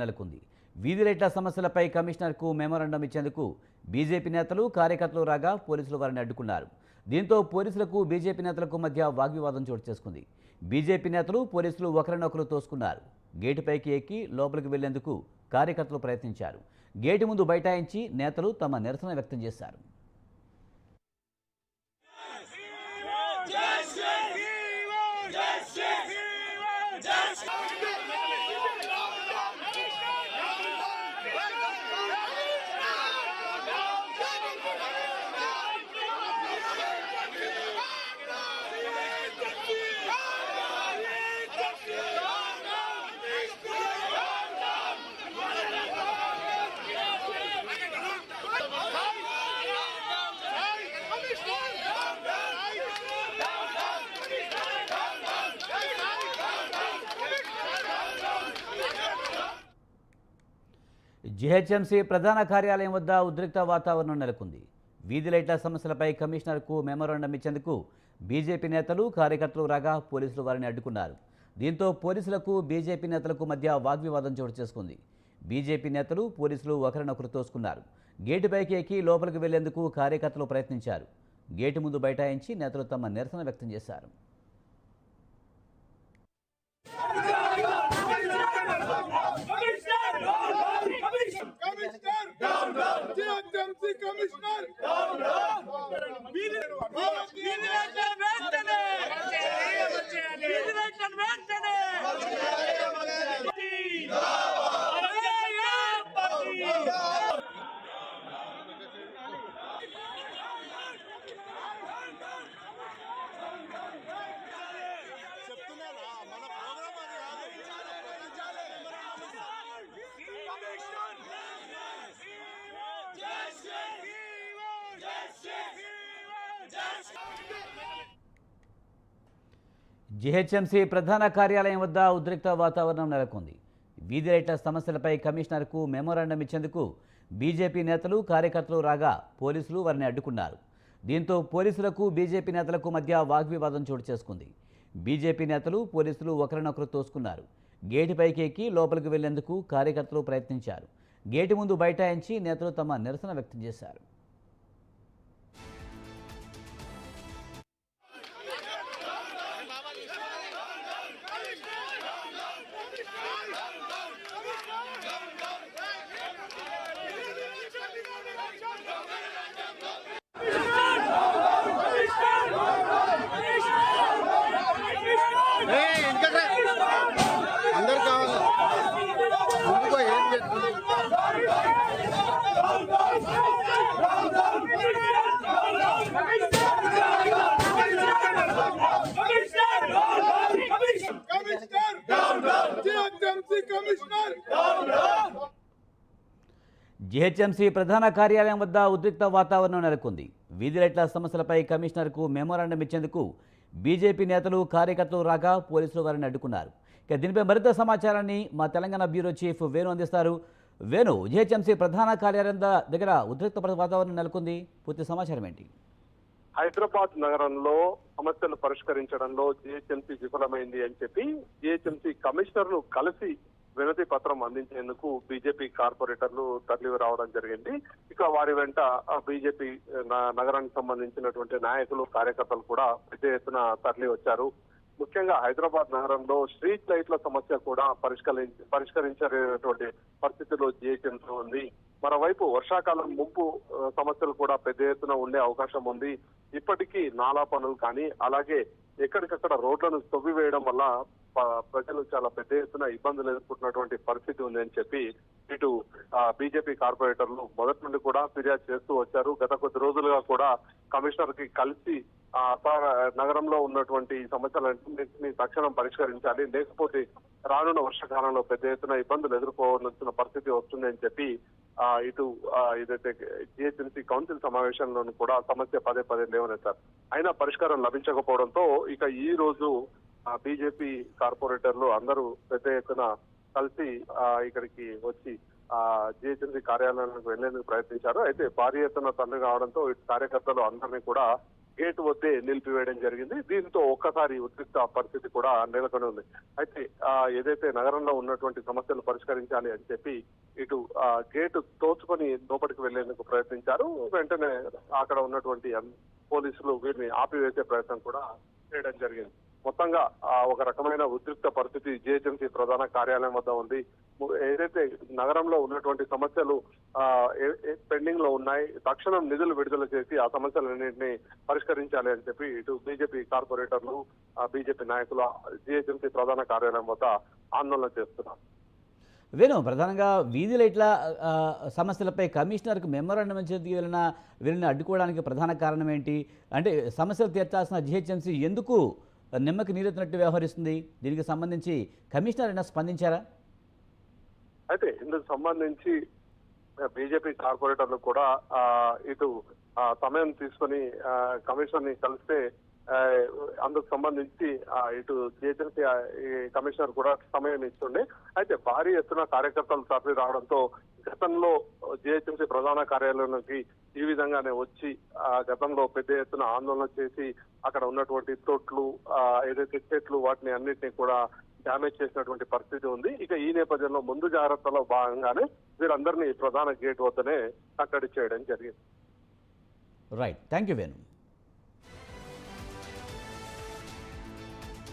నెలకొంది. వీధి లైట్ల సమస్యలపై కమిషనర్కు మెమోరాండం ఇచ్చేందుకు బీజేపీ నేతలు కార్యకర్తలు రాగా పోలీసులు వారిని అడ్డుకున్నారు. దీంతో పోలీసులకు బీజేపీ నేతలకు మధ్య వాగ్వివాదం చోటు చేసుకుంది. బీజేపీ నేతలు పోలీసులు ఒకరినొకరు తోసుకున్నారు. గేటుపైకి ఎక్కి లోపలికి వెళ్ళేందుకు కార్యకర్తలు ప్రయత్నించారు. గేటు ముందు బైఠాయించి నేతలు తమ నిరసన వ్యక్తం చేశారు. జిహెచ్ఎంసీ ప్రధాన కార్యాలయం వద్ద ఉద్రిక్త వాతావరణం నెలకొంది. వీధి లైట్ల సమస్యలపై కమిషనర్కు మెమోరాండం ఇచ్చేందుకు బీజేపీ నేతలు కార్యకర్తలు రాగా పోలీసులు వారిని అడ్డుకున్నారు. దీంతో పోలీసులకు బీజేపీ నేతలకు మధ్య వాగ్వివాదం చోటు చేసుకుంది. బీజేపీ నేతలు పోలీసులు ఒకరినొకరు తోసుకున్నారు. గేటుపైకి ఎక్కి లోపలికి వెళ్ళేందుకు కార్యకర్తలు ప్రయత్నించారు. గేటు ముందు బైఠాయించి నేతలు తమ నిరసన వ్యక్తం చేశారు. Commissioner down down GHMC commissioner down down వీధి వీధి వెంటనే వెంటనే వీధి వెంటనే వెంటనే చెప్తున్నారా మన ప్రోగ్రామ్ అది జిహెచ్ఎంసీ ప్రధాన కార్యాలయం వద్ద ఉద్రిక్త వాతావరణం నెలకొంది. వీధి లైట్ల సమస్యలపై కమిషనర్కు మెమోరాండం ఇచ్చేందుకు బీజేపీ నేతలు కార్యకర్తలు రాగా పోలీసులు వారిని అడ్డుకున్నారు. దీంతో పోలీసులకు బీజేపీ నేతలకు మధ్య వాగ్వివాదం చోటు చేసుకుంది. బీజేపీ నేతలు పోలీసులు ఒకరినొకరు తోసుకున్నారు. గేటుపైకి ఎక్కి లోపలికి వెళ్ళేందుకు కార్యకర్తలు ప్రయత్నించారు. గేటు ముందు బైఠాయించి నేతలు తమ నిరసన వ్యక్తం చేశారు. జిహెచ్ఎంసీ ప్రధాన కార్యాలయం వద్ద ఉద్రిక్త వాతావరణం నెలకొంది. వీధి లైట్ల సమస్యలపై కమిషనర్కు మెమోరాండం ఇచ్చేందుకు బీజేపీ నేతలు కార్యకర్తలు రాగా పోలీసులు వారిని అడ్డుకున్నారు. ఇక దీనిపై మరింత సమాచారాన్ని మా తెలంగాణ బ్యూరో చీఫ్ వేణు అందిస్తారు. వేణు జిహెచ్ఎంసీ ప్రధాన కార్యాలయం దగ్గర ఉద్రిక్త వాతావరణం నెలకొంది. పూర్తి సమాచారం ఏంటి? హైదరాబాద్ నగరంలో సమస్యలు పరిష్కరించడంలో జిహెచ్ఎంసీ విఫలమైంది అని చెప్పి జిహెచ్ఎంసీ కమిషనర్లు కలిసి వినతి పత్రం అందించేందుకు బీజేపీ కార్పొరేటర్లు తరలి రావడం జరిగింది. ఇక వారి వెంట ఆ బీజేపీ న- నగరానికి సంబంధించినటువంటి నాయకులు కార్యకర్తలు కూడా పెద్ద ఎత్తున తరలి వచ్చారు. ముఖ్యంగా హైదరాబాద్ నగరంలో స్ట్రీట్ లైట్ల సమస్య కూడా పరిష్కరించి పరిష్కరించలేనటువంటి పరిస్థితిలో జిహెచ్ఎంసీ ఉంది. మరోవైపు వర్షాకాలం ముంపు సమస్యలు కూడా పెద్ద ఎత్తున ఉండే అవకాశం ఉంది. ఇప్పటికీ నాలా పనులు కానీ అలాగే ఎక్కడికక్కడ రోడ్లను తొవ్వివేయడం వల్ల ప్రజలు చాలా పెద్ద ఎత్తున ఇబ్బందులు ఎదుర్కొంటున్నటువంటి పరిస్థితి ఉంది అని చెప్పి ఇటు బీజేపీ కార్పొరేటర్లు మొదటి నుండి కూడా ఫిర్యాదు చేస్తూ వచ్చారు. గత కొద్ది రోజులుగా కూడా కమిషనర్కి కలిసి నగరంలో ఉన్నటువంటి సమస్యలన్నింటినీ తక్షణం పరిష్కరించాలి. లేకపోతే రానున్న వర్షాకాలంలో పెద్ద ఎత్తున ఇబ్బందులు ఎదుర్కోవాల్సిన పరిస్థితి వస్తుంది అని చెప్పి ఇటు ఏదైతే జిహెచ్ఎంసీ కౌన్సిల్ సమావేశంలోనూ కూడా సమస్య పదే పదే లేవనెత్తారు అయినా పరిష్కారం లభించకపోవడంతో ఇక ఈ రోజు బీజేపీ కార్పొరేటర్లు అందరూ పెద్ద ఎత్తున కలిసి ఇక్కడికి వచ్చి ఆ జిహెచ్ఎంసీ కార్యాలయానికి వెళ్ళేందుకు ప్రయత్నించారు. అయితే భారీ ఎత్తున తల్లి కావడంతో ఇటు కార్యకర్తలు అందరినీ కూడా గేట్ వద్దే నిలిపివేయడం జరిగింది. దీంతో ఒక్కసారి ఉద్రిక్త పరిస్థితి కూడా నెలకొని ఉంది. అయితే ఏదైతే నగరంలో ఉన్నటువంటి సమస్యలు పరిష్కరించాలి అని చెప్పి ఇటు ఆ, గేటు తోచుకొని లోపలికి వెళ్ళేందుకు ప్రయత్నించారు. వెంటనే అక్కడ ఉన్నటువంటి పోలీసులు వీరిని ఆపివేసే ప్రయత్నం కూడా చేయడం జరిగింది. మొత్తంగా ఒక రకమైన ఉద్రిక్త పరిస్థితి జిహెచ్ఎంసీ ప్రధాన కార్యాలయం వద్ద ఉంది. ఏదైతే నగరంలో ఉన్నటువంటి సమస్యలు పెండింగ్లో ఉన్నాయి తక్షణం నిధులు విడుదల చేసి ఆ సమస్యలన్నింటినీ పరిష్కరించాలి అని చెప్పి ఇటు బీజేపీ కార్పొరేటర్లు బీజేపీ నాయకులు జిహెచ్ఎంసీ ప్రధాన కార్యాలయం వద్ద ఆందోళన చేస్తున్నారు. వేణు ప్రధానంగా వీధి లైట్ల సమస్యలపై కమిషనర్కు మెమోరాండం ఇచ్చేందుకు వెళ్ళిన వీళ్ళని అడ్డుకోవడానికి ప్రధాన కారణం ఏంటి? అంటే సమస్యలు తీర్చాల్సిన జిహెచ్ఎంసీ ఎందుకు నిమ్మకి నీరెత్తినట్టు వ్యవహరిస్తుంది. దీనికి సంబంధించి కమిషనర్ అయినా స్పందించారా? అయితే ఇందుకు సంబంధించి బీజేపీ కార్పొరేటర్లు కూడా ఇటు సమయం తీసుకొని కమిషనర్ని కలిస్తే అందుకు సంబంధించి ఇటు జిహెచ్ఎంసీ కమిషనర్ కూడా సమయం ఇస్తుండే. అయితే భారీ ఎత్తున కార్యకర్తలు తరలి రావడంతో గతంలో జిహెచ్ఎంసీ ప్రధాన కార్యాలయంలోకి ఈ విధంగానే వచ్చి ఆ, గతంలో పెద్ద ఎత్తున ఆందోళన చేసి అక్కడ ఉన్నటువంటి తొట్లు ఏదైతే చెట్లు వాటిని అన్నింటినీ కూడా డ్యామేజ్ చేసినటువంటి పరిస్థితి ఉంది. ఇక ఈ నేపథ్యంలో ముందు జాగ్రత్తలో భాగంగానే వీరందరినీ ప్రధాన గేట్ వద్దనే కట్టడి చేయడం జరిగింది. Right thank you Venu